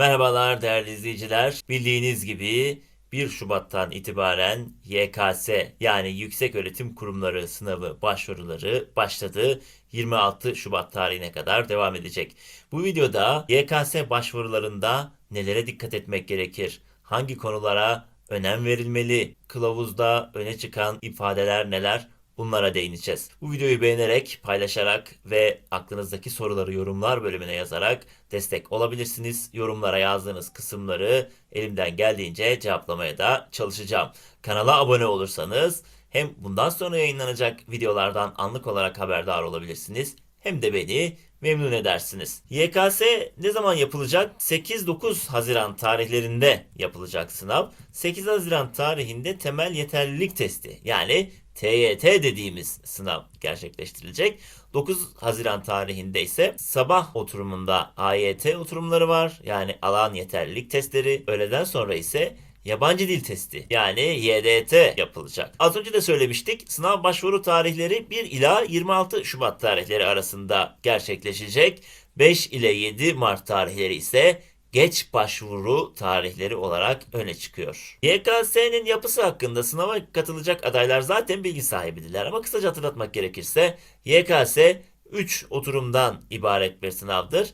Merhabalar değerli izleyiciler. Bildiğiniz gibi 1 Şubat'tan itibaren YKS yani Yüksek Öğretim Kurumları sınavı başvuruları başladı. 26 Şubat tarihine kadar devam edecek. Bu videoda YKS başvurularında nelere dikkat etmek gerekir? Hangi konulara önem verilmeli? Kılavuzda öne çıkan ifadeler neler? Bunlara değineceğiz. Bu videoyu beğenerek, paylaşarak ve aklınızdaki soruları yorumlar bölümüne yazarak destek olabilirsiniz. Yorumlara yazdığınız kısımları elimden geldiğince cevaplamaya da çalışacağım. Kanala abone olursanız hem bundan sonra yayınlanacak videolardan anlık olarak haberdar olabilirsiniz hem de beni memnun edersiniz. YKS ne zaman yapılacak? 8-9 Haziran tarihlerinde yapılacak sınav. 8 Haziran tarihinde temel yeterlilik testi yani TYT dediğimiz sınav gerçekleştirilecek. 9 Haziran tarihinde ise sabah oturumunda AYT oturumları var. Yani alan yeterlilik testleri. Öğleden sonra ise yabancı dil testi yani YDT yapılacak. Az önce de söylemiştik sınav başvuru tarihleri 1 ila 26 Şubat tarihleri arasında gerçekleşecek. 5 ile 7 Mart tarihleri ise geç başvuru tarihleri olarak öne çıkıyor. YKS'nin yapısı hakkında sınava katılacak adaylar zaten bilgi sahibidiler ama kısaca hatırlatmak gerekirse YKS 3 oturumdan ibaret bir sınavdır.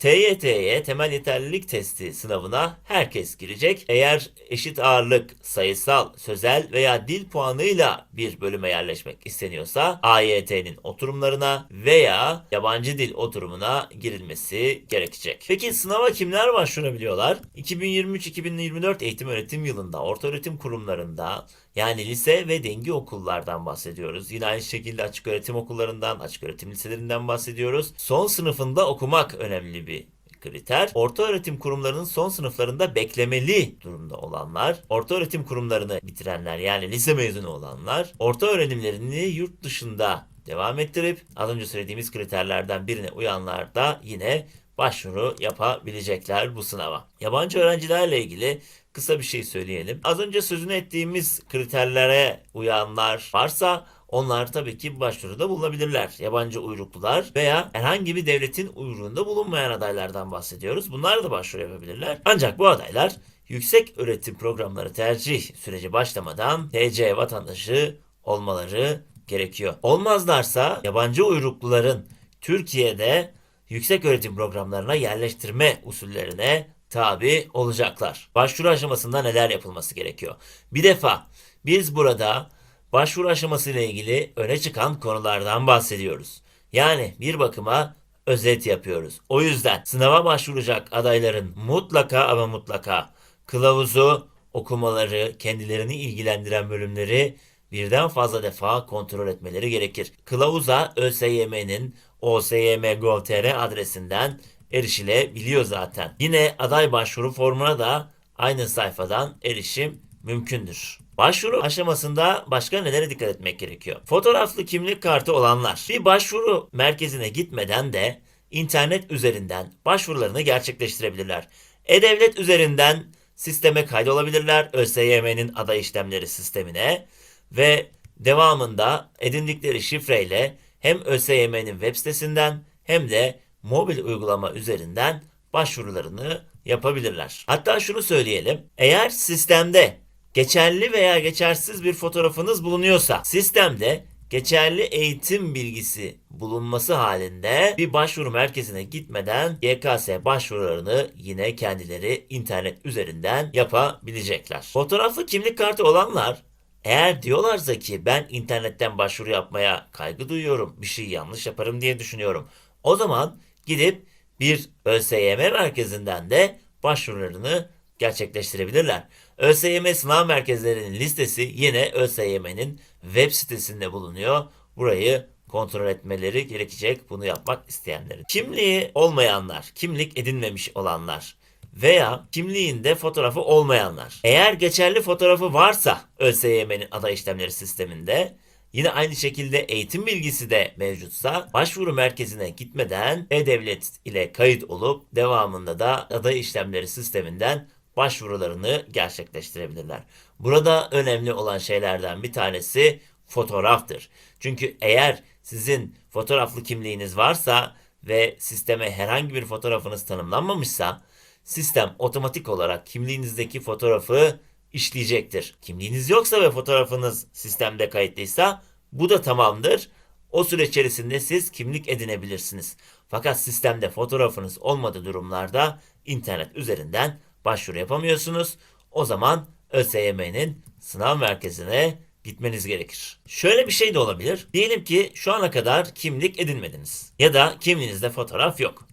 TYT'ye temel yeterlilik testi sınavına herkes girecek. Eğer eşit ağırlık, sayısal, sözel veya dil puanıyla bir bölüme yerleşmek isteniyorsa AYT'nin oturumlarına veya yabancı dil oturumuna girilmesi gerekecek. Peki sınava kimler başvurabiliyorlar? 2023-2024 eğitim öğretim yılında orta öğretim kurumlarında yani lise ve dengi okullardan bahsediyoruz. Yine aynı şekilde açık öğretim okullarından, açık öğretim liselerinden bahsediyoruz. Son sınıfında okumak önemli bir kriter. Orta öğretim kurumlarının son sınıflarında beklemeli durumda olanlar, orta öğretim kurumlarını bitirenler yani lise mezunu olanlar, orta öğrenimlerini yurt dışında devam ettirip az önce söylediğimiz kriterlerden birine uyanlar da yine başvuru yapabilecekler bu sınava. Yabancı öğrencilerle ilgili kısa bir şey söyleyelim. Az önce sözünü ettiğimiz kriterlere uyanlar varsa onlar tabii ki başvuruda bulunabilirler. Yabancı uyruklular veya herhangi bir devletin uyruğunda bulunmayan adaylardan bahsediyoruz. Bunlar da başvuru yapabilirler. Ancak bu adaylar yüksek öğretim programları tercih süreci başlamadan TC vatandaşı olmaları gerekiyor. Olmazlarsa yabancı uyrukluların Türkiye'de yüksek öğretim programlarına yerleştirme usullerine tabi olacaklar. Başvuru aşamasında neler yapılması gerekiyor? Bir defa biz burada başvuru aşaması ile ilgili öne çıkan konulardan bahsediyoruz. Yani bir bakıma özet yapıyoruz. O yüzden sınava başvuracak adayların mutlaka ama mutlaka kılavuzu, okumaları, kendilerini ilgilendiren bölümleri birden fazla defa kontrol etmeleri gerekir. Kılavuza ÖSYM'nin OSYM.gov.tr adresinden erişilebiliyor zaten. Yine aday başvuru formuna da aynı sayfadan erişim mümkündür. Başvuru aşamasında başka nelere dikkat etmek gerekiyor? Fotoğraflı kimlik kartı olanlar bir başvuru merkezine gitmeden de internet üzerinden başvurularını gerçekleştirebilirler. E-Devlet üzerinden sisteme kaydolabilirler ÖSYM'nin aday işlemleri sistemine ve devamında edindikleri şifreyle hem ÖSYM'nin web sitesinden hem de mobil uygulama üzerinden başvurularını yapabilirler. Hatta şunu söyleyelim. Eğer sistemde geçerli veya geçersiz bir fotoğrafınız bulunuyorsa sistemde geçerli eğitim bilgisi bulunması halinde bir başvuru merkezine gitmeden YKS başvurularını yine kendileri internet üzerinden yapabilecekler. Fotoğraflı kimlik kartı olanlar eğer diyorlarsa ki ben internetten başvuru yapmaya kaygı duyuyorum, bir şey yanlış yaparım diye düşünüyorum. O zaman gidip bir ÖSYM merkezinden de başvurularını gerçekleştirebilirler. ÖSYM sınav merkezlerinin listesi yine ÖSYM'nin web sitesinde bulunuyor. Burayı kontrol etmeleri gerekecek bunu yapmak isteyenlerin. Kimliği olmayanlar, kimlik edinmemiş olanlar veya kimliğinde fotoğrafı olmayanlar. Eğer geçerli fotoğrafı varsa ÖSYM'nin aday işlemleri sisteminde Yine aynı şekilde eğitim bilgisi de mevcutsa başvuru merkezine gitmeden E-Devlet ile kayıt olup devamında da aday işlemleri sisteminden başvurularını gerçekleştirebilirler. Burada önemli olan şeylerden bir tanesi fotoğraftır. Çünkü eğer sizin fotoğraflı kimliğiniz varsa ve sisteme herhangi bir fotoğrafınız tanımlanmamışsa sistem otomatik olarak kimliğinizdeki fotoğrafı işleyecektir. Kimliğiniz yoksa ve fotoğrafınız sistemde kayıtlıysa bu da tamamdır. O süre içerisinde siz kimlik edinebilirsiniz. Fakat sistemde fotoğrafınız olmadığı durumlarda internet üzerinden başvuru yapamıyorsunuz. O zaman ÖSYM'nin sınav merkezine gitmeniz gerekir. Şöyle bir şey de olabilir. Diyelim ki şu ana kadar kimlik edinmediniz ya da kimliğinizde fotoğraf yok.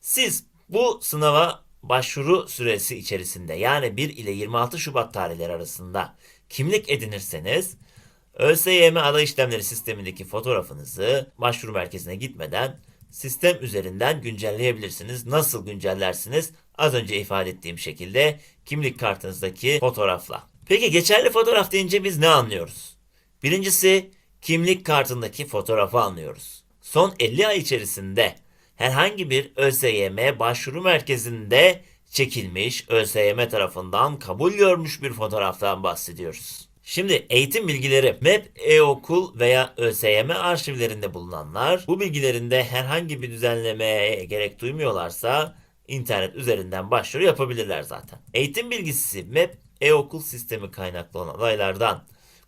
Siz bu sınava başvuru süresi içerisinde yani 1 ile 26 Şubat tarihleri arasında kimlik edinirseniz ÖSYM aday işlemleri sistemindeki fotoğrafınızı başvuru merkezine gitmeden sistem üzerinden güncelleyebilirsiniz. Nasıl güncellersiniz? Az önce ifade ettiğim şekilde kimlik kartınızdaki fotoğrafla. Peki geçerli fotoğraf deyince biz ne anlıyoruz? Birincisi kimlik kartındaki fotoğrafı anlıyoruz. Son 50 ay içerisinde herhangi bir ÖSYM başvuru merkezinde çekilmiş, ÖSYM tarafından kabul görmüş bir fotoğraftan bahsediyoruz. Şimdi eğitim bilgileri MEP, e-okul veya ÖSYM arşivlerinde bulunanlar bu bilgilerinde herhangi bir düzenlemeye gerek duymuyorlarsa internet üzerinden başvuru yapabilirler zaten. Eğitim bilgisi MEP, e-okul sistemi kaynaklı olan adaylardan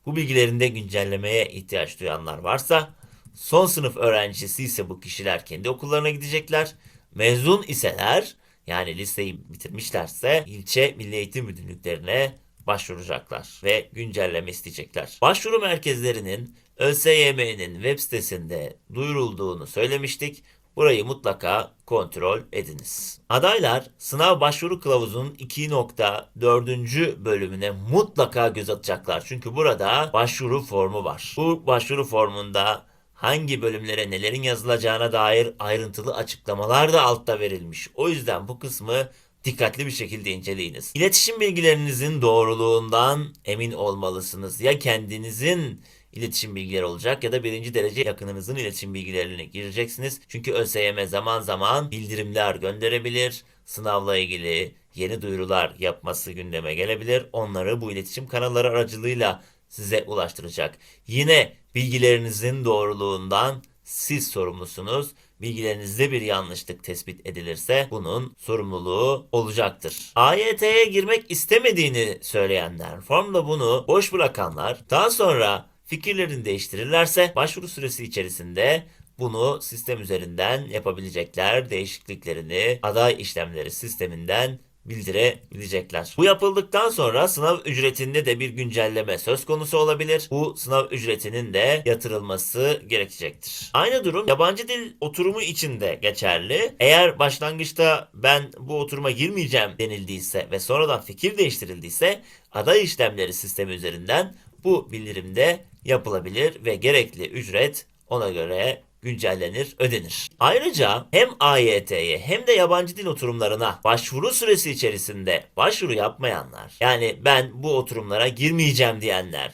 bu bilgilerinde güncellemeye ihtiyaç duyanlar varsa son sınıf öğrencisi ise bu kişiler kendi okullarına gidecekler. Mezun iseler yani liseyi bitirmişlerse ilçe milli eğitim müdürlüklerine başvuracaklar ve güncelleme isteyecekler. Başvuru merkezlerinin ÖSYM'nin web sitesinde duyurulduğunu söylemiştik. Burayı mutlaka kontrol ediniz. Adaylar sınav başvuru kılavuzunun 2.4. bölümüne mutlaka göz atacaklar. Çünkü burada başvuru formu var. Bu başvuru formunda hangi bölümlere nelerin yazılacağına dair ayrıntılı açıklamalar da altta verilmiş. O yüzden bu kısmı dikkatli bir şekilde inceleyiniz. İletişim bilgilerinizin doğruluğundan emin olmalısınız. Ya kendinizin iletişim bilgileri olacak ya da birinci derece yakınınızın iletişim bilgilerini gireceksiniz. Çünkü ÖSYM zaman zaman bildirimler gönderebilir. Sınavla ilgili yeni duyurular yapması gündeme gelebilir. Onları bu iletişim kanalları aracılığıyla size ulaştıracak. Yine bilgilerinizin doğruluğundan siz sorumlusunuz. Bilgilerinizde bir yanlışlık tespit edilirse bunun sorumluluğu olacaktır. AYT'ye girmek istemediğini söyleyenler, formda bunu boş bırakanlar daha sonra fikirlerini değiştirirlerse başvuru süresi içerisinde bunu sistem üzerinden yapabilecekler. Değişikliklerini aday işlemleri sisteminden bildirebilecekler. Bu yapıldıktan sonra sınav ücretinde de bir güncelleme söz konusu olabilir. Bu sınav ücretinin de yatırılması gerekecektir. Aynı durum yabancı dil oturumu için de geçerli. Eğer başlangıçta ben bu oturuma girmeyeceğim denildiyse ve sonradan fikir değiştirildiyse aday işlemleri sistemi üzerinden bu bildirimde yapılabilir ve gerekli ücret ona göre güncellenir, ödenir. Ayrıca hem AYT'ye hem de yabancı dil oturumlarına başvuru süresi içerisinde başvuru yapmayanlar, yani ben bu oturumlara girmeyeceğim diyenler,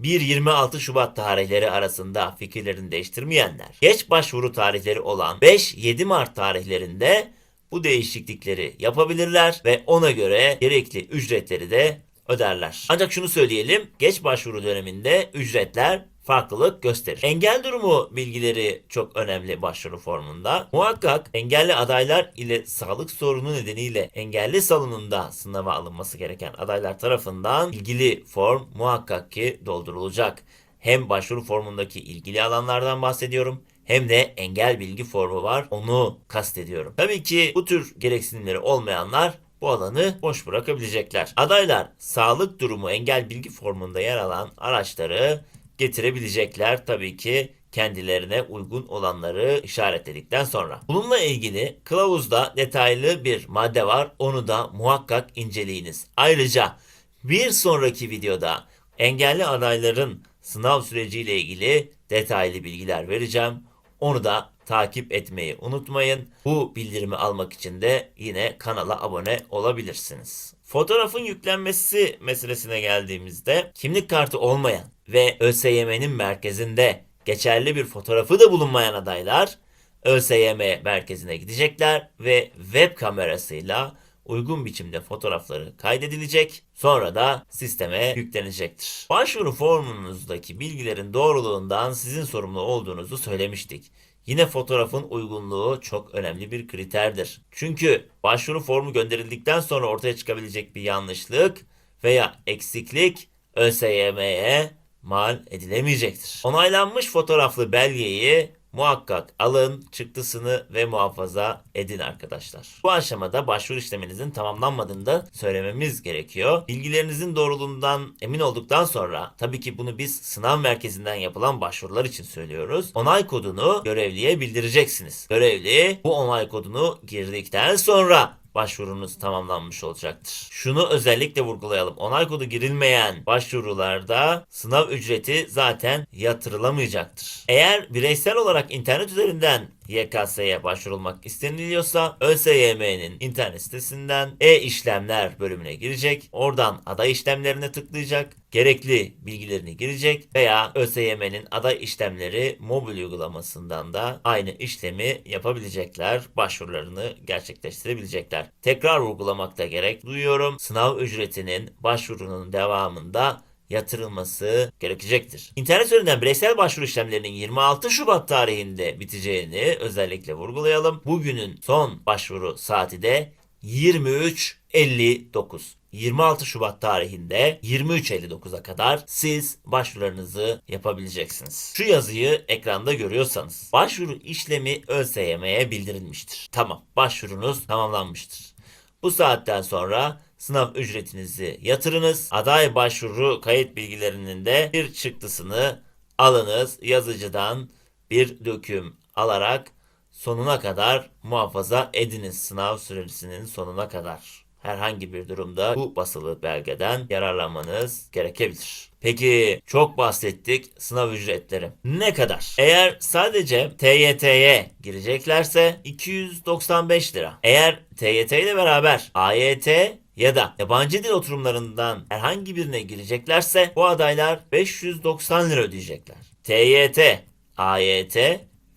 1-26 Şubat tarihleri arasında fikirlerini değiştirmeyenler, geç başvuru tarihleri olan 5-7 Mart tarihlerinde bu değişiklikleri yapabilirler ve ona göre gerekli ücretleri de öderler. Ancak şunu söyleyelim, geç başvuru döneminde ücretler farklılık gösterir. Engel durumu bilgileri çok önemli başvuru formunda. Muhakkak engelli adaylar ile sağlık sorunu nedeniyle engelli salonunda sınava alınması gereken adaylar tarafından ilgili form muhakkak ki doldurulacak. Hem başvuru formundaki ilgili alanlardan bahsediyorum hem de engel bilgi formu var onu kastediyorum. Tabii ki bu tür gereksinimleri olmayanlar bu alanı boş bırakabilecekler. Adaylar sağlık durumu engel bilgi formunda yer alan araçları getirebilecekler tabii ki kendilerine uygun olanları işaretledikten sonra. Bununla ilgili kılavuzda detaylı bir madde var. Onu da muhakkak inceleyiniz. Ayrıca bir sonraki videoda engelli adayların sınav süreciyle ilgili detaylı bilgiler vereceğim. Onu da takip etmeyi unutmayın. Bu bildirimi almak için de yine kanala abone olabilirsiniz. Fotoğrafın yüklenmesi meselesine geldiğimizde kimlik kartı olmayan ve ÖSYM'nin merkezinde geçerli bir fotoğrafı da bulunmayan adaylar ÖSYM merkezine gidecekler ve web kamerasıyla uygun biçimde fotoğrafları kaydedilecek. Sonra da sisteme yüklenecektir. Başvuru formunuzdaki bilgilerin doğruluğundan sizin sorumlu olduğunuzu söylemiştik. Yine fotoğrafın uygunluğu çok önemli bir kriterdir. Çünkü başvuru formu gönderildikten sonra ortaya çıkabilecek bir yanlışlık veya eksiklik ÖSYM'ye mal edilemeyecektir. Onaylanmış fotoğraflı belgeyi muhakkak alın, çıktısını ve muhafaza edin arkadaşlar. Bu aşamada başvuru işleminizin tamamlanmadığını da söylememiz gerekiyor. Bilgilerinizin doğruluğundan emin olduktan sonra tabii ki bunu biz sınav merkezinden yapılan başvurular için söylüyoruz. Onay kodunu görevliye bildireceksiniz. Görevli bu onay kodunu girdikten sonra başvurunuz tamamlanmış olacaktır. Şunu özellikle vurgulayalım. Onay kodu girilmeyen başvurularda sınav ücreti zaten yatırılamayacaktır. Eğer bireysel olarak internet üzerinden YKS'ye başvurulmak isteniliyorsa ÖSYM'nin internet sitesinden e-işlemler bölümüne girecek. Oradan aday işlemlerine tıklayacak. Gerekli bilgilerini girecek veya ÖSYM'nin aday işlemleri mobil uygulamasından da aynı işlemi yapabilecekler. Başvurularını gerçekleştirebilecekler. Tekrar vurgulamakta gerek duyuyorum. Sınav ücretinin başvurunun devamında yatırılması gerekecektir. İnternet üzerinden bireysel başvuru işlemlerinin 26 Şubat tarihinde biteceğini özellikle vurgulayalım. Bugünün son başvuru saati de 23.59. 26 Şubat tarihinde 23.59'a kadar siz başvurularınızı yapabileceksiniz. Şu yazıyı ekranda görüyorsanız başvuru işlemi ÖSYM'ye bildirilmiştir. Tamam başvurunuz tamamlanmıştır. Bu saatten sonra sınav ücretinizi yatırınız. Aday başvuru kayıt bilgilerinin de bir çıktısını alınız. Yazıcıdan bir döküm alarak sonuna kadar muhafaza ediniz sınav süresinin sonuna kadar. Herhangi bir durumda bu basılı belgeden yararlanmanız gerekebilir. Peki çok bahsettik sınav ücretleri. Ne kadar? Eğer sadece TYT'ye gireceklerse 295 lira. Eğer TYT ile beraber AYT ya da yabancı dil oturumlarından herhangi birine gireceklerse bu adaylar 590 lira ödeyecekler. TYT, AYT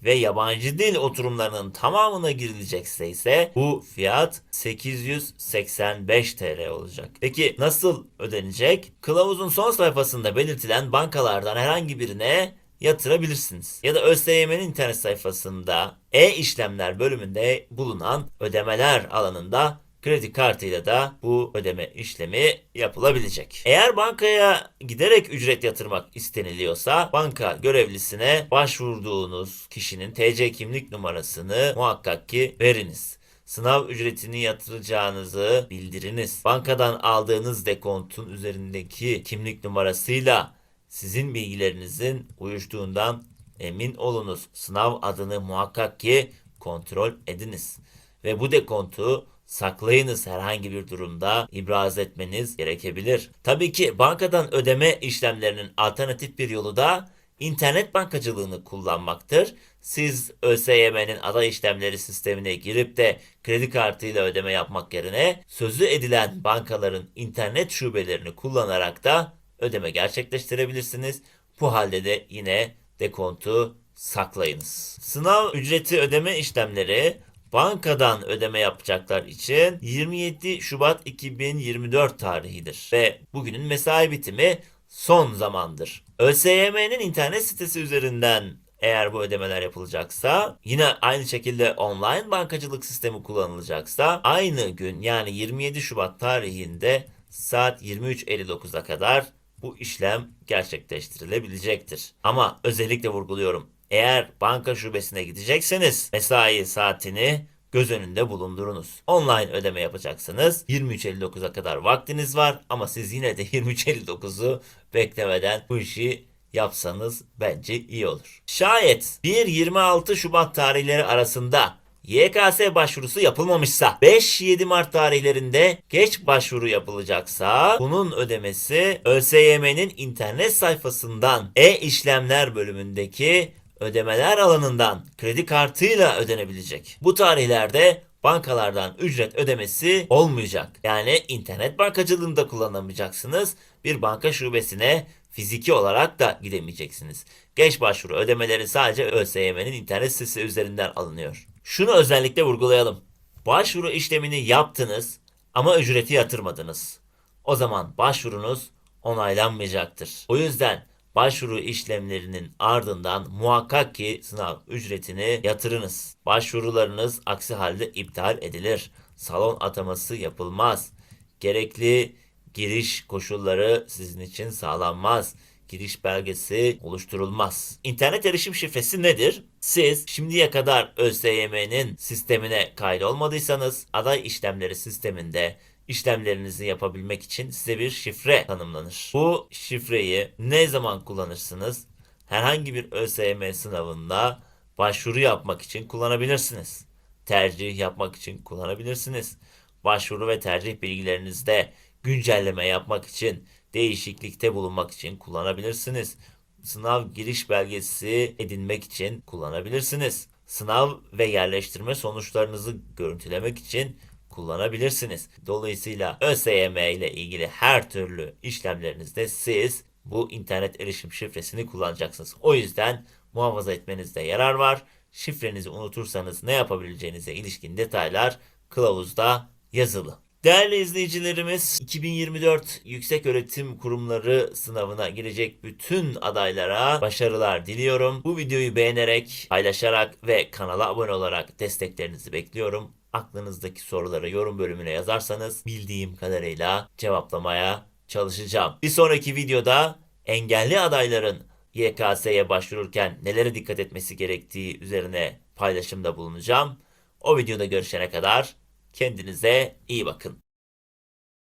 ve yabancı dil oturumlarının tamamına girilecekse ise bu fiyat 885 TL olacak. Peki nasıl ödenecek? Kılavuzun son sayfasında belirtilen bankalardan herhangi birine yatırabilirsiniz. Ya da ÖSYM'nin internet sayfasında e-işlemler bölümünde bulunan ödemeler alanında kredi kartıyla da bu ödeme işlemi yapılabilecek. Eğer bankaya giderek ücret yatırmak isteniliyorsa banka görevlisine başvurduğunuz kişinin TC kimlik numarasını muhakkak ki veriniz. Sınav ücretini yatıracağınızı bildiriniz. Bankadan aldığınız dekontun üzerindeki kimlik numarasıyla sizin bilgilerinizin uyuştuğundan emin olunuz. Sınav adını muhakkak ki kontrol ediniz. Ve bu dekontu saklayınız herhangi bir durumda ibraz etmeniz gerekebilir. Tabii ki bankadan ödeme işlemlerinin alternatif bir yolu da internet bankacılığını kullanmaktır. Siz ÖSYM'nin aday işlemleri sistemine girip de kredi kartıyla ödeme yapmak yerine sözü edilen bankaların internet şubelerini kullanarak da ödeme gerçekleştirebilirsiniz. Bu halde de yine dekontu saklayınız. Sınav ücreti ödeme işlemleri bankadan ödeme yapacaklar için 27 Şubat 2024 tarihidir ve bugünün mesai bitimi son zamandır. ÖSYM'nin internet sitesi üzerinden eğer bu ödemeler yapılacaksa yine aynı şekilde online bankacılık sistemi kullanılacaksa aynı gün yani 27 Şubat tarihinde saat 23.59'a kadar bu işlem gerçekleştirilebilecektir. Ama özellikle vurguluyorum. Eğer banka şubesine gidecekseniz mesai saatini göz önünde bulundurunuz. Online ödeme yapacaksınız. 23.59'a kadar vaktiniz var ama siz yine de 23.59'u beklemeden bu işi yapsanız bence iyi olur. Şayet 1-26 Şubat tarihleri arasında YKS başvurusu yapılmamışsa 5-7 Mart tarihlerinde geç başvuru yapılacaksa bunun ödemesi ÖSYM'nin internet sayfasından e-işlemler bölümündeki ödemeler alanından kredi kartıyla ödenebilecek. Bu tarihlerde bankalardan ücret ödemesi olmayacak. Yani internet bankacılığında kullanamayacaksınız. Bir banka şubesine fiziki olarak da gidemeyeceksiniz. Geç başvuru ödemeleri sadece ÖSYM'nin internet sitesi üzerinden alınıyor. Şunu özellikle vurgulayalım. Başvuru işlemini yaptınız ama ücreti yatırmadınız. O zaman başvurunuz onaylanmayacaktır. O yüzden Başvuru işlemlerinin ardından muhakkak ki sınav ücretini yatırınız. Başvurularınız aksi halde iptal edilir. Salon ataması yapılmaz. Gerekli giriş koşulları sizin için sağlanmaz. Giriş belgesi oluşturulmaz. İnternet erişim şifresi nedir? Siz şimdiye kadar ÖSYM'nin sistemine kaydolmadıysanız aday işlemleri sisteminde işlemlerinizi yapabilmek için size bir şifre tanımlanır. Bu şifreyi ne zaman kullanırsınız? Herhangi bir ÖSYM sınavında başvuru yapmak için kullanabilirsiniz. Tercih yapmak için kullanabilirsiniz. Başvuru ve tercih bilgilerinizde güncelleme yapmak için, değişiklikte bulunmak için kullanabilirsiniz. Sınav giriş belgesi edinmek için kullanabilirsiniz. Sınav ve yerleştirme sonuçlarınızı görüntülemek için kullanabilirsiniz. Dolayısıyla ÖSYM ile ilgili her türlü işlemlerinizde siz bu internet erişim şifresini kullanacaksınız. O yüzden muhafaza etmenizde yarar var. Şifrenizi unutursanız ne yapabileceğinize ilişkin detaylar kılavuzda yazılı. Değerli izleyicilerimiz, 2024 Yükseköğretim Kurumları sınavına girecek bütün adaylara başarılar diliyorum. Bu videoyu beğenerek, paylaşarak ve kanala abone olarak desteklerinizi bekliyorum. Aklınızdaki soruları yorum bölümüne yazarsanız bildiğim kadarıyla cevaplamaya çalışacağım. Bir sonraki videoda engelli adayların YKS'ye başvururken nelere dikkat etmesi gerektiği üzerine paylaşımda bulunacağım. O videoda görüşene kadar kendinize iyi bakın.